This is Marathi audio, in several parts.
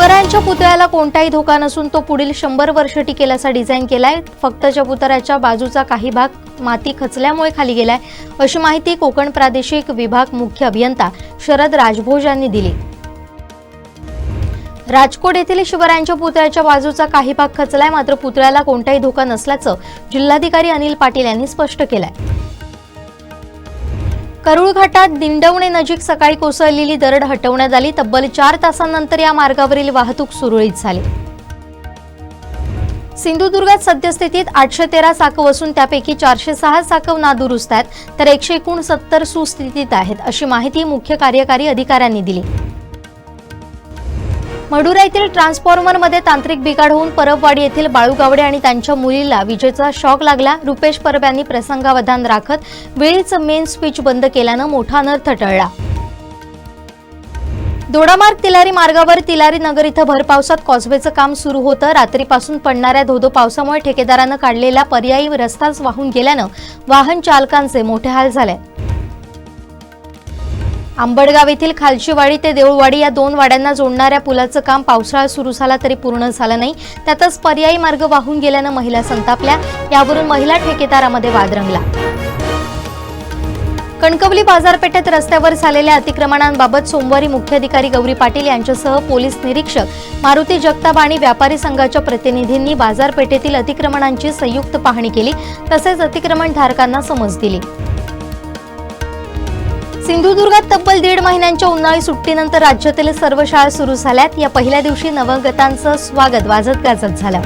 शिवरायांच्या पुतळ्याला कोणताही धोका नसून तो पुढील शंभर वर्ष टिकेल असा डिझाईन केलाय. फक्त चबुतऱ्याच्या बाजूचा काही भाग माती खचल्यामुळे खाली गेलाय. अशी माहिती कोकण प्रादेशिक विभाग मुख्य अभियंता शरद राजभोज यांनी दिली. राजकोट येथील शिवरायांच्या पुतळ्याच्या बाजूचा काही भाग खचलाय मात्र पुतळ्याला कोणताही धोका नसल्याचं जिल्हाधिकारी अनिल पाटील यांनी स्पष्ट केलंय. करूळ घाटात दिंडवणे नजीक सकाळी कोसळलेली दरड हटवण्यात आली. तब्बल चार तासांनंतर या मार्गावरील वाहतूक सुरळीत झाली. सिंधुदुर्गात सद्यस्थितीत आठशे तेरा चाकं असून त्यापैकी चारशे सहा चाकं नादुरुस्त आहेत तर एकशे एकोणसत्तर सुस्थितीत आहेत अशी माहिती मुख्य कार्यकारी अधिकाऱ्यांनी दिली. मडुरा येथील ट्रान्सफॉर्मरमध्ये तांत्रिक बिघाड होऊन परबवाडी येथील बाळू गावडे आणि त्यांच्या मुलीला विजेचा शॉक लागला. रुपेश परब यांनी प्रसंगावधान राखत वेळीच मेन स्विच बंद केल्यानं मोठा अनर्थ टळला. दोडामार्ग तिलारी मार्गावर तिलारी नगर इथं भर पावसात कॉजवेचं काम सुरू होतं. रात्रीपासून पडणाऱ्या धोधो पावसामुळे ठेकेदारानं काढलेला पर्यायी रस्ताच वाहून गेल्यानं वाहन चालकांचे मोठे हाल झाले. आंबडगाव येथील खालशीवाडी ते देऊळवाडी या दोन वाड्यांना जोडणाऱ्या पुलाचं काम पावसाळा सुरू झाला तरी पूर्ण झालं नाही. त्यातच पर्यायी मार्ग वाहून गेल्यानं महिला संतापल्या. यावरून महिला ठेकेदारामध्ये वाद रंगला. कणकवली बाजारपेठेत रस्त्यावर झालेल्या अतिक्रमणांबाबत सोमवारी मुख्याधिकारी गौरी पाटील यांच्यासह पोलीस निरीक्षक मारुती जगताप आणि व्यापारी संघाच्या प्रतिनिधींनी बाजारपेठेतील अतिक्रमणांची संयुक्त पाहणी केली. तसेच अतिक्रमणधारकांना समज दिली. सिंधुदुर्गात तब्बल दीड महिन्यांच्या उन्हाळी सुट्टीनंतर राज्यातील सर्व शाळा सुरू झाल्यात. या पहिल्या दिवशी नवगतांचं स्वागत वाजत गाजत झालं.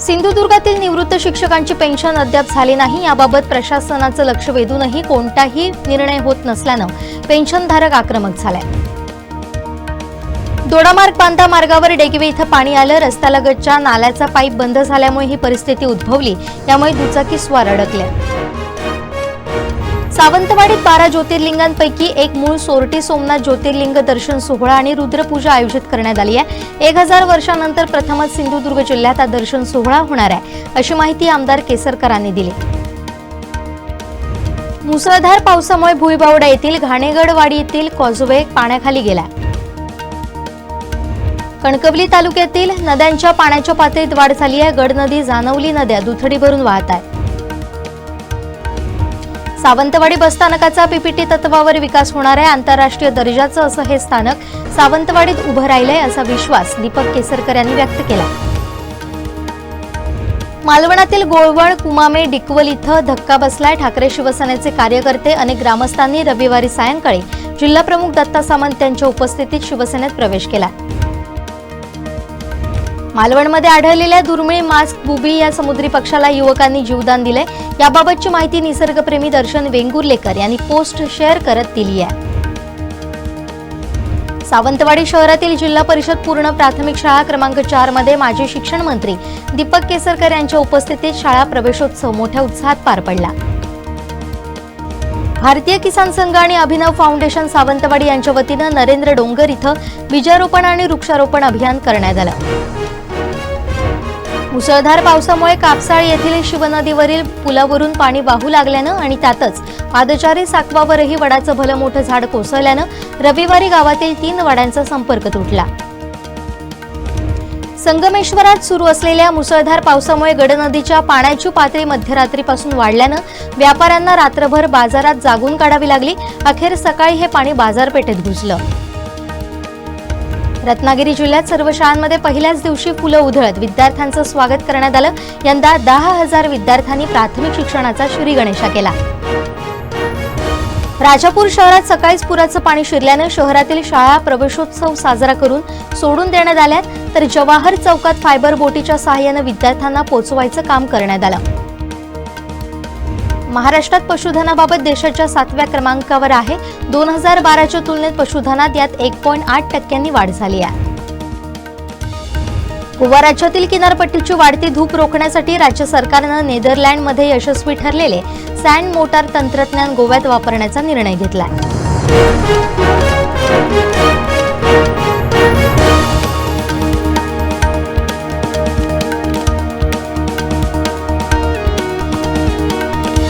सिंधुदुर्गातील निवृत्त शिक्षकांची पेन्शन अद्याप झाली नाही. याबाबत प्रशासनाचं लक्ष वेधूनही कोणताही निर्णय होत नसल्यानं पेन्शनधारक आक्रमक झालाय. दोडामार्ग बांधा मार्गावर डेगवे इथं पाणी आलं. रस्त्यालगतच्या नाल्याचा पाईप बंद झाल्यामुळे ही परिस्थिती उद्भवली. यामुळे दुचाकी स्वार अडकल्या सावंतवाडीत बारा ज्योतिर्लिंगांपैकी एक मूळ सोरटी सोमनाथ ज्योतिर्लिंग दर्शन सोहळा आणि रुद्रपूजा आयोजित करण्यात आली आहे. एक हजार वर्षानंतर प्रथमच सिंधुदुर्ग जिल्ह्यात हा दर्शन सोहळा होणार आहे अशी माहिती आमदार केसरकरांनी दिली. मुसळधार पावसामुळे भुईबावडा येथील घाणेगडवाडी येथील कॉजवे पाण्याखाली गेला. कणकवली तालुक्यातील नद्यांच्या पाण्याच्या पातळीत वाढ झाली आहे. गड नदी जानवली नद्या दुथडी भरून वाहत आहेत. सावंतवाडी बसस्थानकाचा पीपीटी तत्वावर विकास होणार आहे. आंतरराष्ट्रीय दर्जाचं असं हे स्थानक सावंतवाडीत उभं राहिलंय असा विश्वास दीपक केसरकर यांनी व्यक्त केला. मालवणातील गोळवण कुमामे डिकवल इथं धक्का बसलाय. ठाकरे शिवसेनेचे कार्यकर्ते अनेक ग्रामस्थांनी रविवारी सायंकाळी जिल्हाप्रमुख दत्ता सामंत यांच्या उपस्थितीत शिवसेनेत प्रवेश केला मालवणमध्ये आढळलेल्या दुर्मिळ मास्क बुबी या समुद्री पक्षाला युवकांनी जीवदान दिले याबाबतची माहिती निसर्गप्रेमी दर्शन वेंगुर्लेकर यांनी पोस्ट शेअर करत दिली आहे. सावंतवाडी शहरातील जिल्हा परिषद पूर्ण प्राथमिक शाळा क्रमांक चारमध्ये माजी शिक्षण मंत्री दीपक केसरकर यांच्या उपस्थितीत शाळा प्रवेशोत्सव मोठ्या उत्साहात पार पडला. भारतीय किसान संघ आणि अभिनव फाउंडेशन सावंतवाडी यांच्या वतीनं नरेंद्र डोंगर इथं बीजारोपण आणि वृक्षारोपण अभियान करण्यात आलं. मुसळधार पावसामुळे कापसाळ येथील शिवनदीवरील पुलावरून पाणी वाहू लागल्यानं आणि त्यातच पादचारी साकवावरही वडाचं भलं मोठं झाड कोसळल्यानं रविवारी गावातील तीन वाड्यांचा संपर्क तुटला. संगमेश्वरात सुरू असलेल्या मुसळधार पावसामुळे गडनदीच्या पाण्याची पातळी मध्यरात्रीपासून वाढल्यानं व्यापाऱ्यांना रात्रभर बाजारात जागून काढावी लागली. अखेर सकाळी हे पाणी बाजारपेठेत घुसलं. रत्नागिरी जिल्ह्यात सर्व शाळांमध्ये पहिल्याच दिवशी फुलं उधळत विद्यार्थ्यांचं स्वागत करण्यात आलं. यंदा दहा हजार विद्यार्थ्यांनी प्राथमिक शिक्षणाचा श्री गणेशा केला. राजापूर शहरात सकाळीच पुराचं पाणी शिरल्यानं शहरातील शाळा प्रवेशोत्सव साजरा करून सोडून देण्यात आल्यात तर जवाहर चौकात फायबर बोटीच्या सहाय्यानं विद्यार्थ्यांना पोचवायचं काम करण्यात आलं. महाराष्ट्रात पशुधनाबाबत देशाच्या सातव्या क्रमांकावर आहे. दोन हजार बाराच्या तुलनेत पशुधनात यात एक पॉईंट आठ टक्क्यांनी वाढ झाली आहे. गोवा राज्यातील किनारपट्टीची वाढती धूप रोखण्यासाठी राज्य सरकारनं नेदरलँडमध्ये यशस्वी ठरलेले सँड मोटार तंत्रज्ञान गोव्यात वापरण्याचा निर्णय घेतलाय.